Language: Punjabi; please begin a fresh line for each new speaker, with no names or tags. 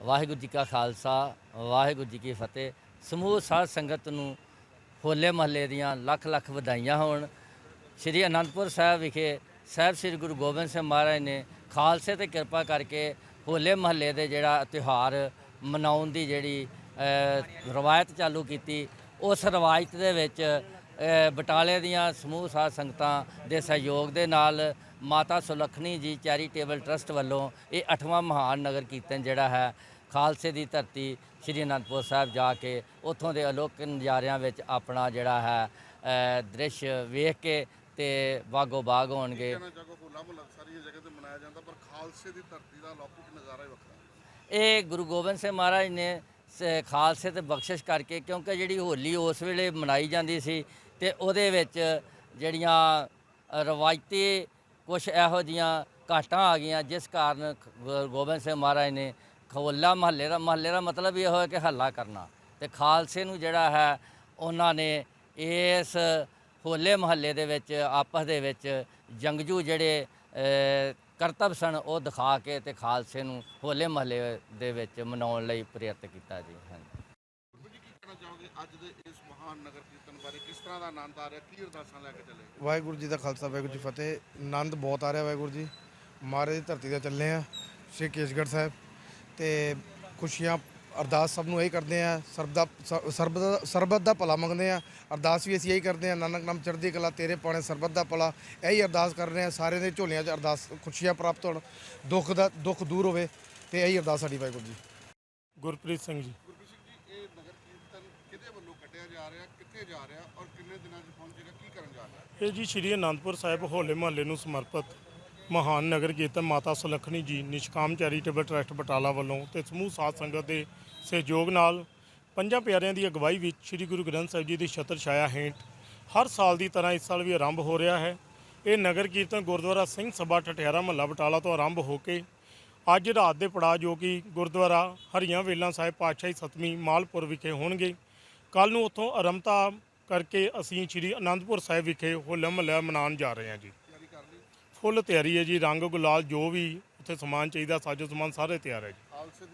ਵਾਹਿਗੁਰੂ ਜੀ ਕਾ ਖਾਲਸਾ, ਵਾਹਿਗੁਰੂ ਜੀ ਕੀ ਫਤਿਹ। ਸਮੂਹ ਸਾਧ ਸੰਗਤ ਨੂੰ ਹੋਲੇ ਮਹੱਲੇ ਦੀਆਂ ਲੱਖ ਲੱਖ ਵਧਾਈਆਂ ਹੋਣ। ਸ਼੍ਰੀ ਅਨੰਦਪੁਰ ਸਾਹਿਬ ਵਿਖੇ ਸਾਹਿਬ ਸ੍ਰੀ ਗੁਰੂ ਗੋਬਿੰਦ ਸਿੰਘ ਮਹਾਰਾਜ ਨੇ ਖਾਲਸੇ ਤੇ ਕਿਰਪਾ ਕਰਕੇ ਹੋਲੇ ਮਹੱਲੇ ਦੇ ਜਿਹੜਾ ਤਿਉਹਾਰ ਮਨਾਉਣ ਦੀ ਜਿਹੜੀ ਰਵਾਇਤ ਚਾਲੂ ਕੀਤੀ, ਉਸ ਰਵਾਇਤ ਦੇ ਵਿੱਚ ਬਟਾਲੇ ਦੀਆਂ ਸਮੂਹ ਸਾਧ ਸੰਗਤਾਂ ਦੇ ਸਹਿਯੋਗ ਦੇ ਨਾਲ ਮਾਤਾ ਸੁਲੱਖਣੀ ਜੀ ਚੈਰੀਟੇਬਲ ਟਰਸਟ ਵੱਲੋਂ ਇਹ 8ਵਾਂ ਮਹਾਨ ਨਗਰ ਕੀਰਤਨ ਜਿਹੜਾ ਹੈ ਖਾਲਸੇ ਦੀ ਧਰਤੀ ਸ਼੍ਰੀ ਅਨੰਦਪੁਰ ਸਾਹਿਬ ਜਾ ਕੇ ਉੱਥੋਂ ਦੇ ਅਲੋਕ ਨਜ਼ਾਰਿਆਂ ਵਿੱਚ ਆਪਣਾ ਜਿਹੜਾ ਹੈ ਦ੍ਰਿਸ਼ ਵੇਖ ਕੇ ਤੇ ਬਾਗੋ ਬਾਗ ਹੋਣਗੇ।
ਇਹ
ਗੁਰੂ ਗੋਬਿੰਦ ਸਿੰਘ ਮਹਾਰਾਜ ਨੇ ਖਾਲਸੇ ਤੇ ਬਖਸ਼ਿਸ਼ ਕਰਕੇ ਕਿਉਂਕਿ ਜਿਹੜੀ ਹੋਲੀ ਉਸ ਵੇਲੇ ਮਨਾਈ ਜਾਂਦੀ ਸੀ ਤੇ ਉਹਦੇ ਵਿੱਚ ਜਿਹੜੀਆਂ ਰਵਾਇਤੀ ਕੁਝ ਇਹੋ ਜੀਆਂ ਘਾਟਾਂ ਆ ਗਈਆਂ ਜਿਸ ਕਾਰਨ ਗੁਰੂ ਗੋਬਿੰਦ ਸਿੰਘ ਮਹਾਰਾਜ ਨੇ ਹੋਲਾ ਮਹੱਲੇ ਦਾ ਮਹੱਲੇ ਦਾ ਮਤਲਬ ਇਹ ਹੋਇਆ ਕਿ ਹੱਲਾ ਕਰਨਾ ਤੇ ਖਾਲਸੇ ਨੂੰ ਜਿਹੜਾ ਹੈ ਉਹਨਾਂ ਨੇ ਇਸ ਹੋਲੇ ਮਹੱਲੇ ਦੇ ਵਿੱਚ ਆਪਸ ਦੇ ਵਿੱਚ ਜੰਗਜੂ ਜਿਹੜੇ ਅ, ਸਨ ਉਹ ਦਿਖਾ ਕੇ ਤੇ ਖਾਲਸੇ ਨੂੰ ਹੋਲੇ ਮਹੱਲੇ ਦੇ ਵਿੱਚ ਮਨਾਉਣ ਲਈ ਪ੍ਰੇਰਿਤ ਕੀਤਾ ਜੀ। ਹਾਂਜੀ।
ਕਹਿਣਾ ਚਾਹੋਗੇ ਅੱਜ ਦੇ ਇਸ ਮਹਾਨ ਨਗਰ ਕੀਰਤਨ ਬਾਰੇ ਕਿਸ ਤਰ੍ਹਾਂ ਦਾ ਆਨੰਦ ਆ ਰਿਹਾ? ਕੀ ਅਰਦਾਸਾਂ ਲੈ ਕੇ ਚੱਲੇ?
ਵਾਹਿਗੁਰੂ ਜੀ ਦਾ ਖਾਲਸਾ ਵਾਹਿਗੁਰੂ ਜੀ ਫਤਿਹ। ਆਨੰਦ ਬਹੁਤ ਆ ਰਿਹਾ ਵਾਹਿਗੁਰੂ ਜੀ। ਮਹਾਰਾਜ ਦੀ ਧਰਤੀ ਤੇ ਚੱਲੇ ਆ ਸ਼੍ਰੀ ਕੇਸਗੜ੍ਹ ਸਾਹਿਬ। ਤੇ ਖੁਸ਼ੀਆਂ ਅਰਦਾਸ ਸਭ ਨੂੰ ਇਹੀ ਕਰਦੇ ਆ। ਸਰਬ ਦਾ ਸਰਬ ਦਾ ਸਰਬਤ ਦਾ ਭਲਾ ਮੰਗਦੇ ਆ। ਅਰਦਾਸ ਵੀ ਅਸੀਂ ਇਹੀ ਕਰਦੇ ਆ ਨਾਨਕ ਨਾਮ ਚੜ੍ਹਦੀ ਕਲਾ ਤੇਰੇ ਪਾਣੇ ਸਰਬਤ ਦਾ ਭਲਾ। ਇਹੀ ਅਰਦਾਸ ਕਰ ਰਹੇ ਆ ਸਾਰਿਆਂ ਦੇ ਝੋਲੀਆਂ 'ਚ ਅਰਦਾਸ ਖੁਸ਼ੀਆਂ ਪ੍ਰਾਪਤ ਹੋਣ ਦੁੱਖ ਦਾ ਦੁੱਖ ਦੂਰ ਹੋਵੇ। ਤੇ ਇਹੀ ਅਰਦਾਸ ਸਾਡੀ ਵਾਹਿਗੁਰੂ ਜੀ।
ਗੁਰਪ੍ਰੀਤ ਸਿੰਘ ਜੀ
ਇਹ ਨਗਰ ਕੀਰਤਨ ਕਿਹਦੇ ਵੱਲੋਂ ਕੱਢਿਆ ਜਾ ਰਿਹਾ, ਕਿੱਥੇ ਜਾ ਰਿਹਾ ਔਰ ਕਿੰਨੇ ਦਿਨਾਂ 'ਚ ਪਹੁੰਚੇਗਾ ਕੀ ਕਰਨ ਜਾ ਰਿਹਾ?
ਇਹ ਜੀ ਸ਼੍ਰੀ ਅਨੰਦਪੁਰ ਸਾਹਿਬ ਹੋਲੇ ਮਹੱਲੇ ਨੂੰ ਸਮਰਪਿਤ ਮਹਾਨ ਨਗਰ ਕੀਰਤਨ ਮਾਤਾ ਸੁਲੱਖਣੀ ਜੀ, ਨਿਸ਼ਕਾਮ ਚੈਰੀਟੇਬਲ ਟਰਸਟ ਬਟਾਲਾ ਵੱਲੋਂ ਤੇ ਸਮੂਹ ਸਾਧ ਸੰਗਤ ਦੇ ਸਹਿਯੋਗ ਨਾਲ ਪੰਜਾਂ ਪਿਆਰਿਆਂ ਦੀ ਅਗਵਾਈ ਵਿੱਚ ਸ਼੍ਰੀ ਗੁਰੂ ਗ੍ਰੰਥ ਸਾਹਿਬ ਜੀ ਦੀ ਛਤਰ ਛਾਇਆ ਹੇਠ ਹਰ ਸਾਲ ਦੀ ਤਰ੍ਹਾਂ ਇਸ ਸਾਲ ਵੀ ਆਰੰਭ ਹੋ ਰਿਹਾ ਹੈ। ਇਹ ਨਗਰ ਕੀਰਤਨ ਗੁਰਦੁਆਰਾ ਸਿੰਘ ਸਭਾ ਠਠਿਆਰਾ ਮਹੱਲਾ ਬਟਾਲਾ ਤੋਂ ਆਰੰਭ ਹੋ ਕੇ ਅੱਜ ਰਾਤ ਦੇ ਪੜਾਅ ਜੋ ਕਿ ਗੁਰਦੁਆਰਾ ਹਰੀਆਂ ਵੇਲਾਂ ਸਾਹਿਬ ਪਾਤਸ਼ਾਹੀ ਸਤਵੀਂ ਮਾਲਪੁਰ ਵਿਖੇ ਹੋਣਗੇ ਕੱਲ ਨੂੰ ਉੱਥੋਂ ਆਰੰਭਤਾ ਕਰਕੇ ਅਸੀਂ ਸ਼੍ਰੀ ਅਨੰਦਪੁਰ ਸਾਹਿਬ ਵਿਖੇ ਹੋਲਾ ਮਹੱਲਾ ਮਨਾਉਣ ਜਾ ਰਹੇ ਹਾਂ ਜੀ। ਫੁੱਲ ਤਿਆਰੀ ਹੈ ਜੀ, ਰੰਗ ਗੁਲਾਲ ਜੋ ਵੀ ਉੱਥੇ ਸਮਾਨ ਚਾਹੀਦਾ, ਸਾਜੋ ਸਮਾਨ ਸਾਰੇ ਤਿਆਰ ਹੈ ਜੀ।